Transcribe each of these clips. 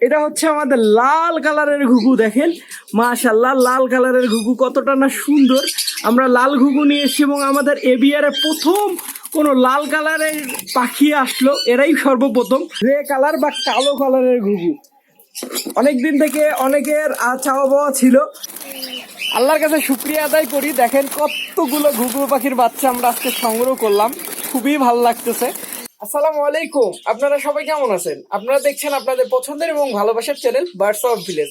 এটা হচ্ছে আমাদের লাল কালারের ঘুঘু দেখেন? মাশাল্লাহ লাল কালারের ঘুঘু কতটা না সুন্দর। আমরা লাল ঘুঘু নিয়ে এসেছি এবং আমাদের এবিআরে প্রথম কোনো লাল কালারের পাখি আসলো। এরাই সর্বপ্রথম। গ্রে কালার বা কালো কালারের ঘুঘু। অনেক দিন থেকে অনেকের আহ, চাওয়া পাওয়া ছিল। আল্লাহর কাছে শুক্রিয়া আদায় করি। দেখেন কতগুলো ঘুঘু পাখির বাচ্চা আমরা আজকে সংগ্রহ করলাম। খুবই ভালো লাগতেছে। আসসালামু আলাইকুম। আপনারা সবাই কেমন আছেন? আপনারা দেখছেন আপনাদের পছন্দের এবং ভালোবাসার চ্যানেল বার্ডস অফ ভিলেজ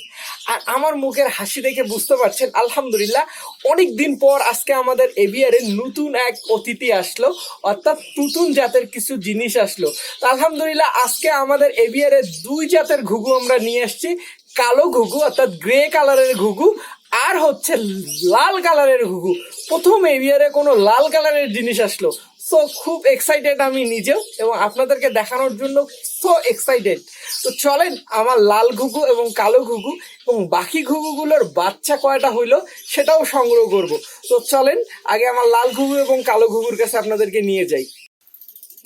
আর আমার মুখের হাসি দেখে বুঝতে পারছেন, আলহামদুলিল্লাহ অনেক দিন পর আজকে আমাদের এভিয়ারে নতুন এক অতিথি আসলো, অর্থাৎ নতুন জাতের কিছু জিনিস আসলো। তো আলহামদুলিল্লাহ, আজকে আমাদের এভিয়ারে দুই জাতের ঘুঘু আমরা নিয়ে আসছি। কালো ঘুঘু, অর্থাৎ গ্রে কালারের ঘুঘু। আর হচ্ছে লাল কালারের ঘুঘু প্রথম এভিয়ারে কোনো লাল কালারের জিনিস আসলো। সো খুব এক্সাইটেড আমি নিজেও এবং আপনাদেরকে দেখানোর জন্য সো এক্সাইটেড তো চলেন আমার লাল ঘুঘু এবং কালো ঘুঘু এবং বাকি ঘুঘুগুলোর বাচ্চা কয়টা হইল সেটাও সংগ্রহ করব। তো চলেন আগে আমার লাল ঘুঘু এবং কালো ঘুঘুর কাছে আপনাদেরকে নিয়ে যাই।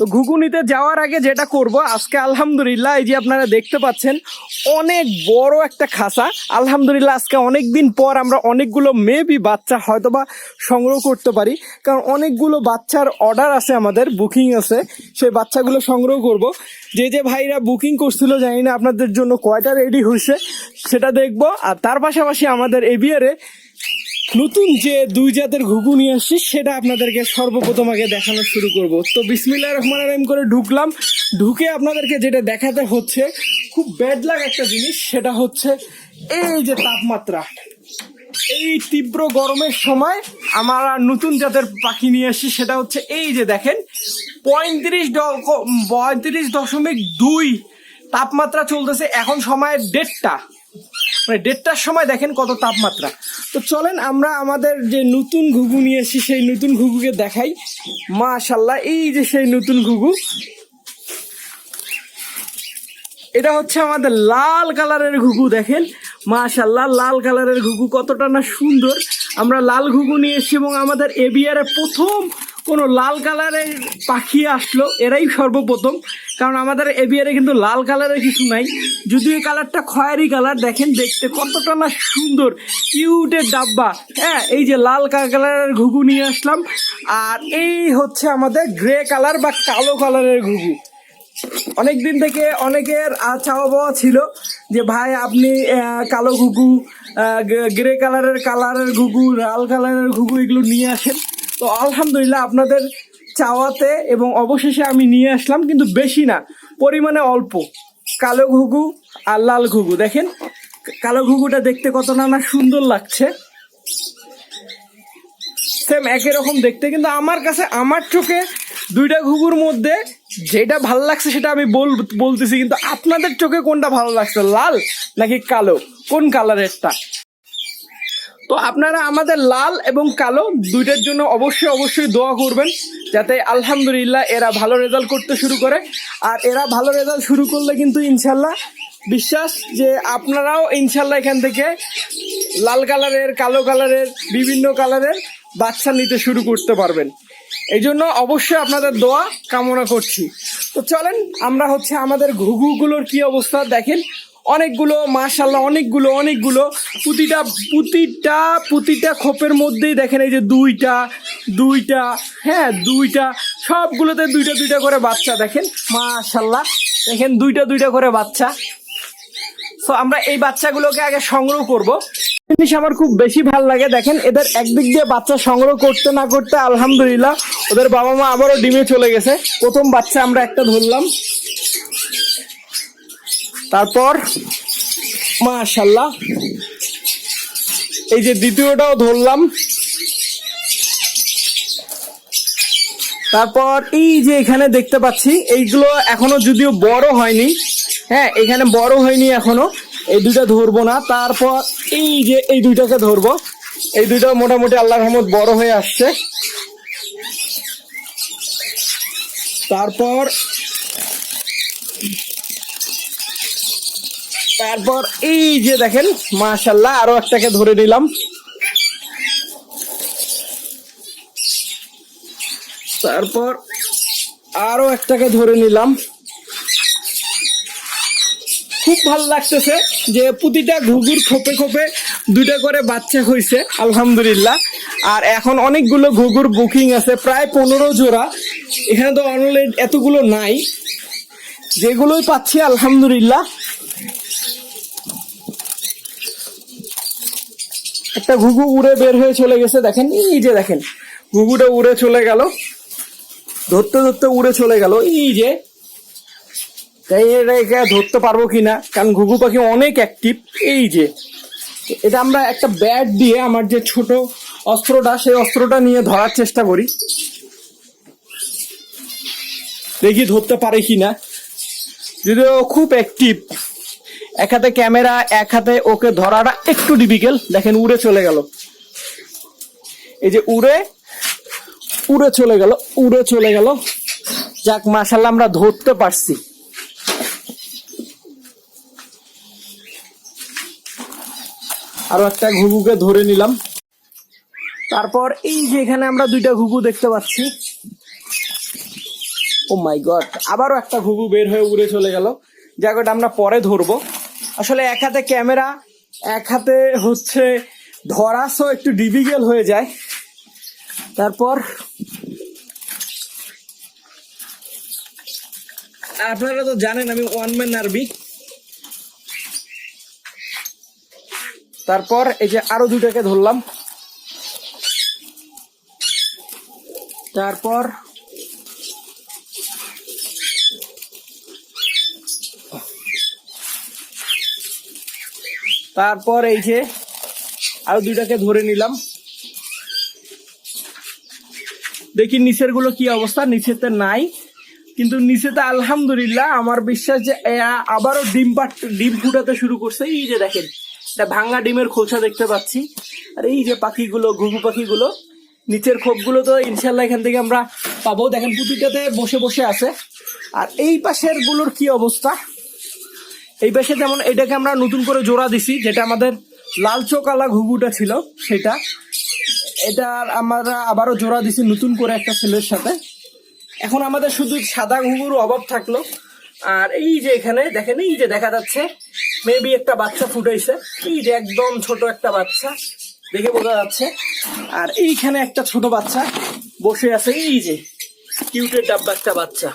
তো ঘুগুনিতে যাওয়ার আগে যেটা করব, আজকে আলহামদুলিল্লাহ, এই যে আপনারা দেখতে পাচ্ছেন, অনেক বড় একটা খাসা। আলহামদুলিল্লাহ, আজকে অনেক দিন পর আমরা অনেকগুলো মেবি বাচ্চা হয়তোবা সংগ্রহ করতে পারি, কারণ অনেকগুলো বাচ্চার অর্ডার আছে আমাদের বুকিং আছে, সেই বাচ্চাগুলো সংগ্রহ করব। যে যে ভাইরা বুকিং করছিল, জানি না আপনাদের জন্য কয়টা রেডি হয়েছে, সেটা দেখব, আর তার পাশাপাশি আমাদের এবিয়ারে নতুন যে দুই জাতের ঘুঘু নিয়ে আসছি, সেটা আপনাদেরকে সর্বপ্রথম আগে দেখানো শুরু করব। তো বিসমিল্লাহ রহমান রাহিম করে ঢুকলাম। ঢুকে আপনাদেরকে যেটা দেখাতে হচ্ছে, খুব ব্যাড লাগ একটা জিনিস, সেটা হচ্ছে এই যে তাপমাত্রা। এই তীব্র গরমের সময় আমরা নতুন জাতের পাখি নিয়ে আসছি, সেটা হচ্ছে এই যে দেখেন, পঁয়ত্রিশ পঁয়ত্রিশ দশমিক দুই তাপমাত্রা চলতেছে এখন সময় দেড়টা। মানে দেড়টার সময় দেখেন কত তাপমাত্রা। তো চলেন আমরা আমাদের যে নতুন ঘুঘু নিয়ে এসেছি, সেই নতুন ঘুঘুকে দেখাই। মাশাল্লাহ এই যে সেই নতুন ঘুঘু। এটা হচ্ছে আমাদের লাল কালারের ঘুঘু, দেখেন। মাশাল্লাহ লাল কালারের ঘুঘু কতটা না সুন্দর। আমরা লাল ঘুঘু নিয়ে এসেছি এবং আমাদের এবিআরে প্রথম কোনো লাল কালারের পাখি আসলো, এরাই সর্বপ্রথম। কারণ আমাদের এবিআরে কিন্তু লাল কালারের কিছু নাই। যদিও এই কালারটা খয়েরি কালার, দেখেন দেখতে কতটা না সুন্দর কিউটের ডাব্বা। হ্যাঁ এই যে লাল কালারের ঘুঘু নিয়ে আসলাম। আর এই হচ্ছে আমাদের গ্রে কালার বা কালো কালারের ঘুঘু। অনেক দিন থেকে অনেকের চাওয়া পাওয়া ছিল যে, ভাই, আপনি কালো ঘুঘু গ্রে কালারের কালারের ঘুঘু, লাল কালারের ঘুঘু এগুলো নিয়ে আসেন। তো আলহামদুলিল্লাহ আপনাদের চাওয়াতে এবং অবশেষে আমি নিয়ে আসলাম, কিন্তু বেশি না, পরিমাণে অল্প। কালো ঘুঘু আর লাল ঘুঘু, দেখেন, কালো ঘুঘুটা দেখতে কত না না সুন্দর লাগছে। সেম একই রকম দেখতে, কিন্তু আমার কাছে, আমার চোখে দুইটা ঘুঘুর মধ্যে যেটা ভালো লাগছে সেটা আমি বল, বলতেছি, কিন্তু আপনাদের চোখে কোনটা ভালো লাগছে, লাল নাকি কালো? কোন কালারেরটা তো আপনারা আমাদের লাল এবং কালো দুইটার জন্য অবশ্যই অবশ্যই দোয়া করবেন, যাতে আলহামদুলিল্লাহ এরা ভালো রেজাল্ট করতে শুরু করে। আর এরা ভালো রেজাল্ট শুরু করলে কিন্তু ইনশাল্লাহ বিশ্বাস যে আপনারাও ইনশাল্লাহ এখান থেকে লাল কালারের, কালো কালারের, বিভিন্ন কালারের বাচ্চা নিতে শুরু করতে পারবেন। এই জন্য অবশ্যই আপনাদের দোয়া কামনা করছি। তো চলেন, আমরা হচ্ছে আমাদের ঘুঘুগুলোর কি অবস্থা দেখেন। অনেকগুলো মাশাল্লাহ অনেকগুলো অনেকগুলো। প্রতিটা প্রতিটা প্রতিটা খোপের মধ্যেই দেখেন এই যে দুইটা দুইটা হ্যাঁ দুইটা। সবগুলোতে দুইটা দুইটা করে বাচ্চা দেখেন মাশাল্লাহ দেখেন, দুইটা দুইটা করে বাচ্চা। তো আমরা এই বাচ্চাগুলোকে আগে সংগ্রহ করব। জিনিস আমার খুব বেশি ভালো লাগে, দেখেন, এদের একদিক দিয়ে বাচ্চা সংগ্রহ করতে না করতে, আলহামদুলিল্লাহ, ওদের বাবা মা আবারও ডিমে চলে গেছে। প্রথম বাচ্চা আমরা একটা ধরলাম। তারপর, মাশাল্লাহ। এই যে দ্বিতীয়টাও ধরলাম। তারপর এই যে এখানে দেখতে পাচ্ছি, এইগুলো এখনও যদিও বড় হয়নি হ্যাঁ এখানে বড় হয়নি এখনও, এই দুইটা ধরবো না। তারপর এই যে এই দুইটাকে ধরবো, এই দুইটা মোটামুটি আল্লাহ রহমত বড় হয়ে আসছে। তারপর তারপর এই যে দেখেন মাশাল্লাহ আরও একটাকে ধরে নিলাম। তারপর আরও একটাকে ধরে নিলাম। খুব ভালো লাগতেছে যে প্রতিটা ঘুঘুর খোপে খোপে দুইটা করে বাচ্চা হয়েছে আলহামদুলিল্লাহ। আর এখন অনেকগুলো ঘুঘুর বুকিং আছে, প্রায় পনেরো জোড়া। এখানে তো অনলাইন এতগুলো নাই। যেগুলোই পাচ্ছি, আলহামদুলিল্লাহ। একটা ঘুঘু উড়ে বের হয়ে চলে গেছে, দেখেন, এই যে দেখেন, ঘুঘুটা উড়ে চলে গেল, ধরতে ধরতে উড়ে চলে গেল, এই যে, তাই এটাকে ধরতে পারব কিনা কারণ ঘুঘু পাখি অনেক অ্যাক্টিভ এই যে, এটা আমরা একটা ব্যাট দিয়ে আমার যে ছোট অস্ত্রটা, সেই অস্ত্রটা নিয়ে ধরার চেষ্টা করি। দেখি ধরতে পারে কি কিনা যদিও খুব অ্যাক্টিভ এক হাতে ক্যামেরা, এক হাতে ওকে ধরাটা একটু ডিফিকাল্ট দেখেন, উড়ে চলে গেল। এই যে উড়ে উড়ে চলে গেল, উড়ে চলে গেল। যাক মাশাল্লাহ আমরা ধরতে পারছি। আরও একটা ঘুঘুকে ধরে নিলাম। তারপর এই যে এখানে আমরা দুইটা ঘুঘু দেখতে পাচ্ছি। ও মাই গড আবারও একটা ঘুঘু বের হয়ে উড়ে চলে গেল। যাক, ওটা আমরা পরে ধরবো। আসলে এক হাতে ক্যামেরা, এক হাতে হচ্ছে ধরাসও একটু ডিফিকাল্ট হয়ে যায়। তারপর আপনারা তো জানেন আমি ওয়ান ম্যান আরবি তারপর এই যে আরও দুটাকে ধরলাম। তারপর তারপর এই যে আরও দুইটাকে ধরে নিলাম। দেখি নিচেরগুলো কি অবস্থা, নিচেতে নাই। কিন্তু নিচেতে আলহামদুলিল্লাহ আমার বিশ্বাস যে আবারও ডিম পাট, ডিম ফুটাতে শুরু করছে। এই যে দেখেন, এটা ভাঙ্গা ডিমের খোসা দেখতে পাচ্ছি। আর এই যে পাখিগুলো, ঘুঘু পাখিগুলো, নিচের খোপগুলো তো ইনশাল্লাহ এখান থেকে আমরা পাবো। দেখেন পুঁতিটাতে বসে বসে আছে। আর এই পাশেরগুলোর কি অবস্থা? এই পাশে যেমন এটাকে আমরা নতুন করে জোড়া দিছি, যেটা আমাদের লাল চোকালা ঘুঘুটা ছিল, সেটা। এটা আমরা আবারও জোড়া দিছি নতুন করে একটা ছেলের সাথে। এখন আমাদের শুধু সাদা ঘুঘুর অভাব থাকল। আর এই যে এখানে, দেখেন, এই যে দেখা যাচ্ছে মেবি একটা বাচ্চা ফুটাইছে এই যে একদম ছোট একটা বাচ্চা, দেখে বোঝা যাচ্ছে। আর এইখানে একটা ছোট বাচ্চা বসে আছে, এই যে কিউটের ডাব্বা একটা বাচ্চা।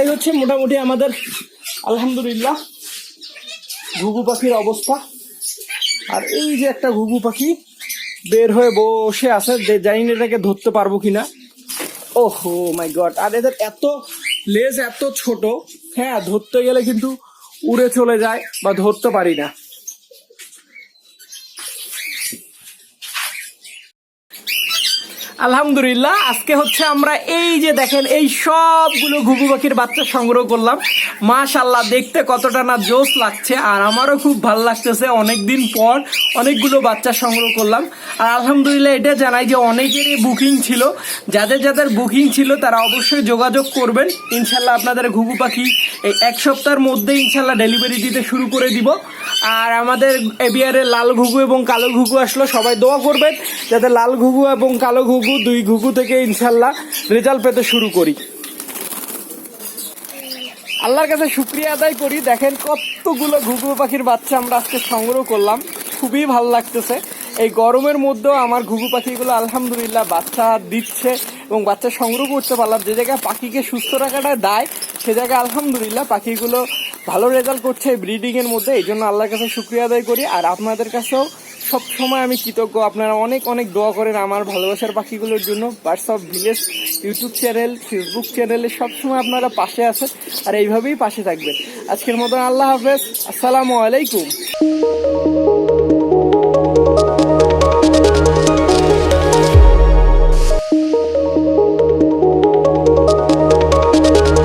এই হচ্ছে মোটামুটি আমাদের আলহামদুলিল্লাহ, ঘুঘু পাখির অবস্থা। আর এই যে একটা ঘুঘু পাখি বের হয়ে বসে আছে জানি না এটাকে ধরতে পারব কিনা। ওহো মাই গড, আর এদের এত লেজ এত ছোট হ্যাঁ ধরতে গেলে কিন্তু উড়ে চলে যায় বা ধরতে পারি না। আলহামদুলিল্লাহ, আজকে হচ্ছে আমরা এই যে দেখেন, এই সবগুলো ঘুঘু পাখির বাচ্চা সংগ্রহ করলাম। মাশাল্লাহ দেখতে কতটা না জোশ লাগছে, আর আমারও খুব ভালো লাগতেছে। অনেকদিন পর অনেকগুলো বাচ্চা সংগ্রহ করলাম। আর আলহামদুলিল্লাহ, এটা জানাই যে অনেকেরই বুকিং ছিল। যাদের যাদের বুকিং ছিল, তারা অবশ্যই যোগাযোগ করবেন। ইনশাল্লাহ আপনাদের ঘুঘু পাখি এই এক সপ্তাহের মধ্যে ইনশাল্লাহ ডেলিভারি দিতে শুরু করে দিব। আর আমাদের এবিআরে লাল ঘুঘু এবং কালো ঘুঘু আসলো, সবাই দোয়া করবেন, যাতে লাল ঘুঘু এবং কালো ঘুঘু দুই ঘুঘু থেকে ইনশাল্লাহ রেজাল্ট পেতে শুরু করি। আল্লাহর কাছে শুক্রিয়া আদায় করি। দেখেন কতগুলো ঘুঘু পাখির বাচ্চা আমরা আজকে সংগ্রহ করলাম। খুবই ভালো লাগতেছে। এই গরমের মধ্যেও আমার ঘুঘু পাখিগুলো আলহামদুলিল্লাহ বাচ্চা দিচ্ছে এবং বাচ্চা সংগ্রহ করতে পারলাম। যে জায়গায় পাখিকে সুস্থ রাখাটা দায়, সে জায়গায় আলহামদুলিল্লাহ পাখিগুলো ভালো রেজাল্ট করছে ব্রিডিং এর মধ্যে। এই জন্য আল্লাহর কাছে শুক্রিয়া আদায় করি। আর আপনাদের কাছেও সব সময় আমি কৃতজ্ঞ। আপনারা অনেক অনেক দোয়া করেন আমার ভালোবাসার পাখিগুলোর জন্য। WhatsApp village YouTube channel Facebook চ্যানেলে সবসময় আপনারা পাশে আছেন আর এইভাবেই পাশে থাকবেন। আজকের মতন আল্লাহ হাফেজ। আসসালামু আলাইকুম।